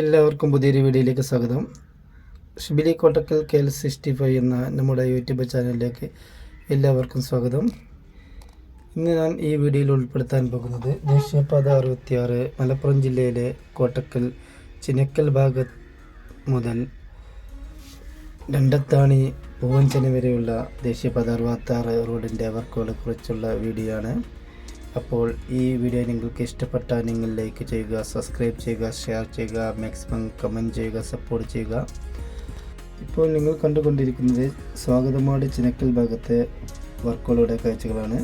എല്ലാവർക്കും പുതിയൊരു വീഡിയോയിലേക്ക് സ്വാഗതം. Shibili Kottakkal K L sixty five എന്ന നമ്മുടെ യൂട്യൂബ് ചാനലിലേക്ക് എല്ലാവർക്കും സ്വാഗതം. ഇന്ന് ഞാൻ ഈ വീഡിയോയിൽ ഉൾപ്പെടുത്താൻ പോകുന്നത് ദേശീയപാത അറുപത്തിയാറ് മലപ്പുറം ജില്ലയിലെ കോട്ടക്കൽ ചിനക്കൽ ഭാഗത്ത് മുതൽ രണ്ടത്താണി പൂവഞ്ചന വരെയുള്ള ദേശീയപാത അറുപത്താറ് റോഡിന്റെ വർക്കുകളെ കുറിച്ചുള്ള വീഡിയോ ആണ്. അപ്പോൾ ഈ വീഡിയോ നിങ്ങൾക്ക് ഇഷ്ടപ്പെട്ടാൽ നിങ്ങൾ ലൈക്ക് ചെയ്യുക സബ്സ്ക്രൈബ് ചെയ്യുക ഷെയർ ചെയ്യുക മാക്സിമം കമന്റ് ചെയ്യുക സപ്പോർട്ട് ചെയ്യുക. ഇപ്പോൾ നിങ്ങൾ കണ്ടുകൊണ്ടിരിക്കുന്നത് സ്വാഗതമാട് ചിനക്കൽ ഭാഗത്തെ വർക്കുകളുടെ കാഴ്ചകളാണ്.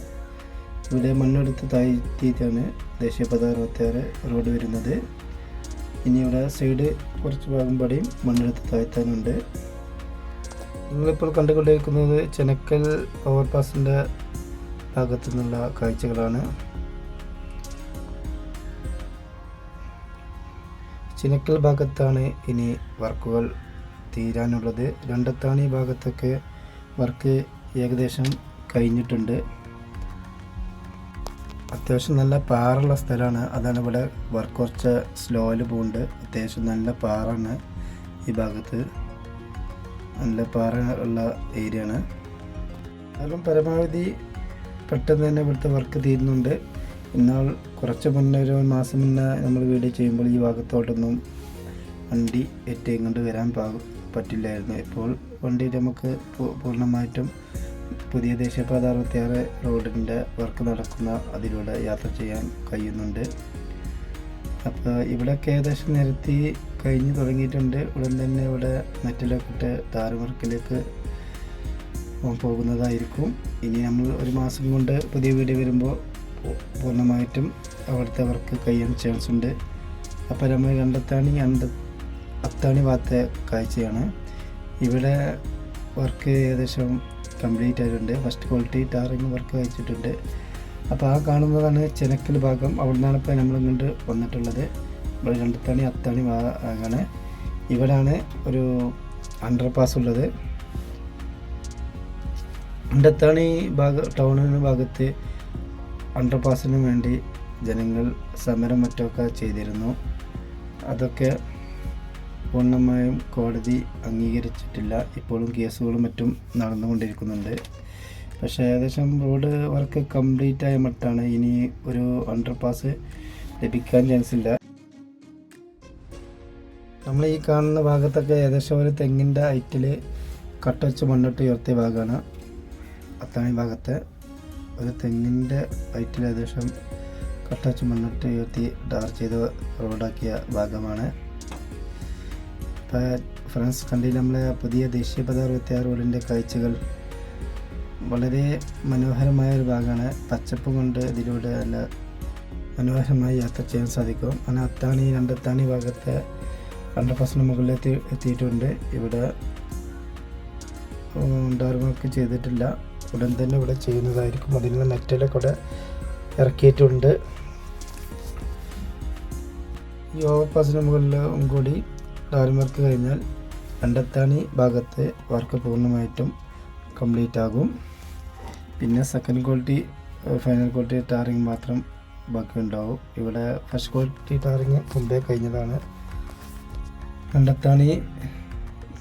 ഇവിടെ മണ്ണെടുത്ത് താഴ്ത്തിയിട്ടാണ് ദേശീയപാത അറുപത്തിയാറ് റോഡ് വരുന്നത്. ഇനി ഇവിടെ സൈഡ് കുറച്ച് ഭാഗം പടിയും മണ്ണെടുത്ത് താഴ്ത്താനുണ്ട്. നിങ്ങളിപ്പോൾ കണ്ടുകൊണ്ടിരിക്കുന്നത് ചെനക്കൽ ഓവർപാസിന്റെ ഭാഗത്തു നിന്നുള്ള കാഴ്ചകളാണ്. ചിനക്കൽ ഭാഗത്താണ് ഇനി വർക്കുകൾ തീരാനുള്ളത്. രണ്ടത്താണി ഭാഗത്തൊക്കെ വർക്ക് ഏകദേശം കഴിഞ്ഞിട്ടുണ്ട്. അത്യാവശ്യം നല്ല പാറുള്ള സ്ഥലമാണ്. അതാണ് ഇവിടെ വർക്ക് കുറച്ച് സ്ലോയിൽ പോകുന്നുണ്ട്. അത്യാവശ്യം നല്ല പാറാണ് ഈ ഭാഗത്ത്. നല്ല പാറ ഉള്ള ഏരിയ ആണ് കാരണം പരമാവധി പെട്ടെന്ന് തന്നെ ഇവിടുത്തെ വർക്ക് തീരുന്നുണ്ട്. എന്നാൽ കുറച്ച് മുന്നേ ഒരു മാസം മുന്നേ നമ്മൾ വീഡിയോ ചെയ്യുമ്പോൾ ഈ ഭാഗത്തോട്ടൊന്നും വണ്ടി ഏറ്റവും കൊണ്ട് വരാൻ പറ്റില്ലായിരുന്നു. ഇപ്പോൾ വണ്ടി നമുക്ക് പൂർണമായിട്ടും പുതിയ ദേശീയപാത അറുപത്തിയാറ് റോഡിന്റെ വർക്ക് നടക്കുന്ന അതിലൂടെ യാത്ര ചെയ്യാൻ കഴിയുന്നുണ്ട്. അപ്പോൾ ഇവിടെയൊക്കെ ഏകദേശം നിരത്തി കഴിഞ്ഞ് തുടങ്ങിയിട്ടുണ്ട്. ഉടൻ തന്നെ ഇവിടെ മെറ്റലൊക്കെ ഇട്ട് താരവർക്കിലേക്ക് പോകുന്നതായിരിക്കും. ഇനി നമ്മൾ ഒരു മാസം കൊണ്ട് പുതിയ വീട് വരുമ്പോൾ പൂർണമായിട്ടും അവിടുത്തെ അവർക്ക് കഴിയാൻ ചാൻസ് ഉണ്ട്. അപ്പോൾ നമ്മൾ രണ്ടത്താണി അന്ത അത്താണി ഭാഗത്തെ കാഴ്ചയാണ്. ഇവിടെ വർക്ക് ഏകദേശം കംപ്ലീറ്റ് ആയിട്ടുണ്ട്. ഫസ്റ്റ് ക്വാളിറ്റി ടാറിങ് വർക്ക് കഴിച്ചിട്ടുണ്ട് അപ്പോൾ ആ കാണുന്നതാണ് ചെനക്കൽ ഭാഗം. അവിടെ നിന്നാണ് ഇപ്പോൾ നമ്മൾ ഇങ്ങോട്ട് വന്നിട്ടുള്ളത്. ഇവിടെ രണ്ടത്താണി അത്താണി ഭാഗമാണ് ഇവിടാണ് ഒരു അണ്ടർ പാസ് ഉള്ളത്. അണ്ടത്താണി ഭാഗ ടൗണിന് ഭാഗത്ത് അണ്ടർപാസിന് വേണ്ടി ജനങ്ങൾ സമരം മറ്റൊക്കെ ചെയ്തിരുന്നു. അതൊക്കെ പൂർണമായും കോടതി അംഗീകരിച്ചിട്ടില്ല. ഇപ്പോഴും കേസുകളും മറ്റും നടന്നുകൊണ്ടിരിക്കുന്നുണ്ട്. പക്ഷേ ഏകദേശം റോഡ് വർക്ക് കംപ്ലീറ്റ് ആയ മട്ടാണ് ഇനി ഒരു അണ്ടർപാസ് ലഭിക്കാൻ ചാൻസ് ഇല്ല. നമ്മൾ ഈ കാണുന്ന ഭാഗത്തൊക്കെ ഏകദേശം ഒരു തെങ്ങിന്റെ ഹൈറ്റിൽ കട്ട വെച്ച് മണ്ണിട്ട് ഉയർത്തിയ ഭാഗമാണ്. അത്താണി ഭാഗത്തെ ഒരു തെങ്ങിന്റെ വയറ്റിൽ ഏകദേശം കട്ട ചുമന്നിട്ട് ഉയർത്തി ടാർ ചെയ്ത് റോഡാക്കിയ ഭാഗമാണ്. ഇപ്പോൾ ഫ്രണ്ട്സ് കണ്ടിൽ നമ്മളെ പുതിയ ദേശീയപാത അറുപത്തിയാറ് റോഡിന്റെ കാഴ്ചകൾ? വളരെ മനോഹരമായ ഒരു ഭാഗമാണ്. പച്ചപ്പ് കൊണ്ട് ഇതിലൂടെ നല്ല മനോഹരമായി യാത്ര ചെയ്യാൻ സാധിക്കും. അങ്ങനെ അത്താണി രണ്ടത്താണി ഭാഗത്തെ അണ്ടർപാസിന് മുകളിൽ എത്തി എത്തിയിട്ടുണ്ട്. ഇവിടെ ഡോർമൊക്കെ ചെയ്തിട്ടില്ല. ഉടൻ തന്നെ ഇവിടെ ചെയ്യുന്നതായിരിക്കും. അതിനുള്ള മെറ്റലൊക്കെ ഇവിടെ ഇറക്കിയിട്ടുണ്ട്. ഈ ഓവർപാസിന് മുകളിലും കൂടി ഡാർമർക്ക് കഴിഞ്ഞാൽ രണ്ടത്താണി ഭാഗത്തെ വർക്ക് പൂർണമായിട്ടും കംപ്ലീറ്റ് ആകും പിന്നെ second quality final quality tarring മാത്രം ബാക്കി ഉണ്ടാവും ഇവിടെ ഫസ്റ്റ് ക്വാളിറ്റി ടാറിങ് മുമ്പേ കഴിഞ്ഞതാണ്. രണ്ടത്താണി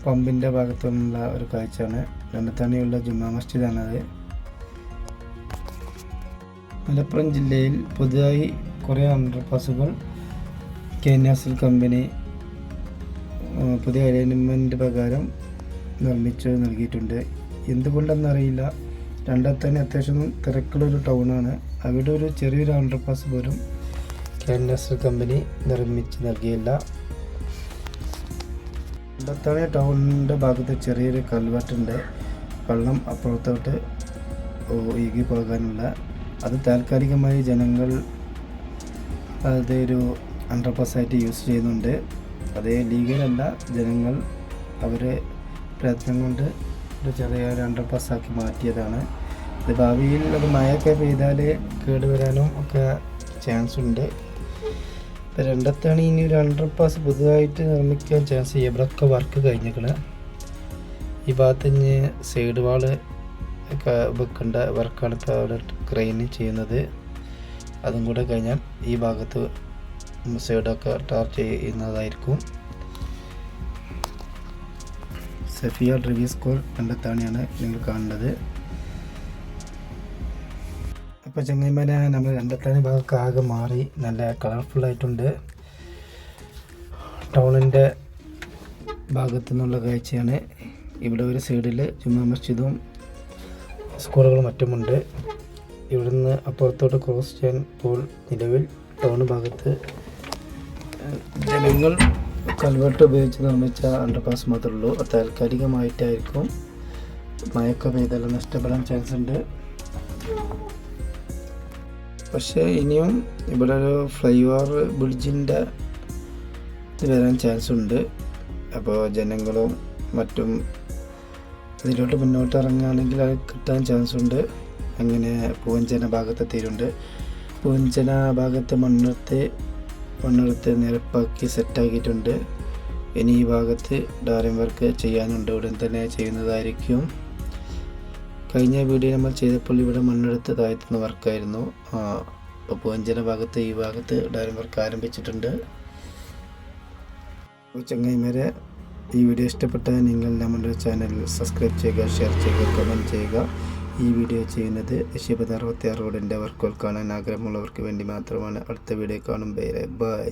പമ്പിന്റെ ഭാഗത്തുള്ള ഒരു കാഴ്ചയാണ്. രണ്ടത്താണിയുള്ള ജുമാ മസ്ജിദാണത്. മലപ്പുറം ജില്ലയിൽ പുതുതായി കുറേ അണ്ടർപാസുകൾ കെ നാസിൽ കമ്പനി പുതിയ അലൈൻമെന്റ് പ്രകാരം നിർമ്മിച്ച് നൽകിയിട്ടുണ്ട്. എന്തുകൊണ്ടെന്നറിയില്ല. രണ്ടത്താണി അത്യാവശ്യം തിരക്കുള്ളൊരു ടൗണാണ്. അവിടെ ഒരു ചെറിയൊരു അണ്ടർപാസ് പോലും കെ എൽ കമ്പനി നിർമ്മിച്ച് നൽകിയില്ല. രണ്ടത്താണി ടൗണിന്റെ ഭാഗത്ത് ചെറിയൊരു കൽവട്ടുണ്ട്. വെള്ളം അപ്പുറത്തോട്ട് ഒഴുകി പോകാനുള്ള. അത് താൽക്കാലികമായി ജനങ്ങൾ അതൊരു അണ്ടർപാസായിട്ട് യൂസ് ചെയ്യുന്നുണ്ട്. അതേ ലീഗലല്ല ജനങ്ങൾ അവരെ പ്രയത്നം കൊണ്ട് ഒരു ചെറിയ ഒരു അണ്ടർപാസ്സാക്കി മാറ്റിയതാണ്. ഇത് ഭാവിയിൽ അത് മഴയൊക്കെ പെയ്താൽ കേടുവരാനും ഒക്കെ ചാൻസ് ഉണ്ട്. രണ്ടത്താണ് ഇനി ഒരു അണ്ടർ പാസ് പുതുതായിട്ട് നിർമ്മിക്കാൻ ചാൻസ് ഇവിടെയൊക്കെ വർക്ക് കഴിഞ്ഞേക്കണ്. ഈ ഭാഗത്ത് ഇനി സൈഡ് വാൾ ഒക്കെ വെക്കേണ്ട വർക്കാണ് അവിടെ ക്രെയിൻ ചെയ്യുന്നത്. അതും കൂടെ കഴിഞ്ഞാൽ ഈ ഭാഗത്ത് സൈഡൊക്കെ ടാർ ചെയ്യുന്നതായിരിക്കും. സഫിയ ഡ്രിവി സ്കോർ കണ്ടെത്താണിയാണ് നിങ്ങൾ കാണുന്നത്. അപ്പോൾ ചെങ്ങൈമല നമ്മൾ രണ്ടത്താണി ഭാഗമൊക്കെ ആകെ മാറി. നല്ല കളർഫുൾ ആയിട്ടുണ്ട്. ടൗണിന്റെ ഭാഗത്തു നിന്നുള്ള കാഴ്ചയാണ്. ഇവിടെ ഒരു സൈഡിൽ ജുമാ മസ്ജിദും സ്കൂളുകളും മറ്റുമുണ്ട്. ഇവിടുന്ന് അപ്പുറത്തോട്ട് ക്രോസ് ചെയ്യാൻ ഇപ്പോൾ നിലവിൽ ടൗൺ ഭാഗത്ത് ജനങ്ങൾ കൽവെട്ട് ഉപയോഗിച്ച് നിർമ്മിച്ച അണ്ടർപാസ് മാത്രമേ ഉള്ളൂ. താൽക്കാലികമായിട്ടായിരിക്കും. മഴയൊക്കെ പെയ്താലും നഷ്ടപ്പെടാൻ ചാൻസ് ഉണ്ട്. പക്ഷേ ഇനിയും ഇവിടെ ഒരു ഫ്ലൈ ഓവർ ബ്രിഡ്ജിന്റെ ഇത് വരാൻ ചാൻസ് ഉണ്ട്. അപ്പോൾ ജനങ്ങളും മറ്റും ഇതിലോട്ട് മുന്നോട്ട് ഇറങ്ങുകയാണെങ്കിൽ അത് കിട്ടാൻ ചാൻസ് ഉണ്ട്. അങ്ങനെ പൂവഞ്ചന ഭാഗത്തെത്തിയിട്ടുണ്ട് പൂവഞ്ചന ഭാഗത്ത് മണ്ണെടുത്ത് മണ്ണെടുത്ത് നിരപ്പാക്കി സെറ്റാക്കിയിട്ടുണ്ട് ഇനി ഈ ഭാഗത്ത് ഡാറിംഗ് വർക്ക് ചെയ്യാനുണ്ട്. ഉടൻ തന്നെ ചെയ്യുന്നതായിരിക്കും. കഴിഞ്ഞ വീഡിയോ നമ്മൾ ചെയ്തപ്പോൾ ഇവിടെ മണ്ണെടുത്ത് താഴ്ത്തുന്ന വർക്കായിരുന്നു. അപ്പോൾ പൂവഞ്ചന ഭാഗത്ത് ഈ ഭാഗത്ത് ഡയറി വർക്ക് ആരംഭിച്ചിട്ടുണ്ട്. അപ്പോൾ ചങ്ങായിമാരെ ഈ വീഡിയോ ഇഷ്ടപ്പെട്ടാൽ നിങ്ങൾ നമ്മുടെ ചാനൽ സബ്സ്ക്രൈബ് ചെയ്യുക ഷെയർ ചെയ്യുക കമന്റ് ചെയ്യുക. ഈ വീഡിയോ ചെയ്യുന്നത് ഷിബത് അറുപത്തി റോഡിന്റെ വർക്കുകൾ കാണാൻ ആഗ്രഹമുള്ളവർക്ക് വേണ്ടി മാത്രമാണ്. അടുത്ത വീഡിയോ കാണുമ്പോൾ ബൈ.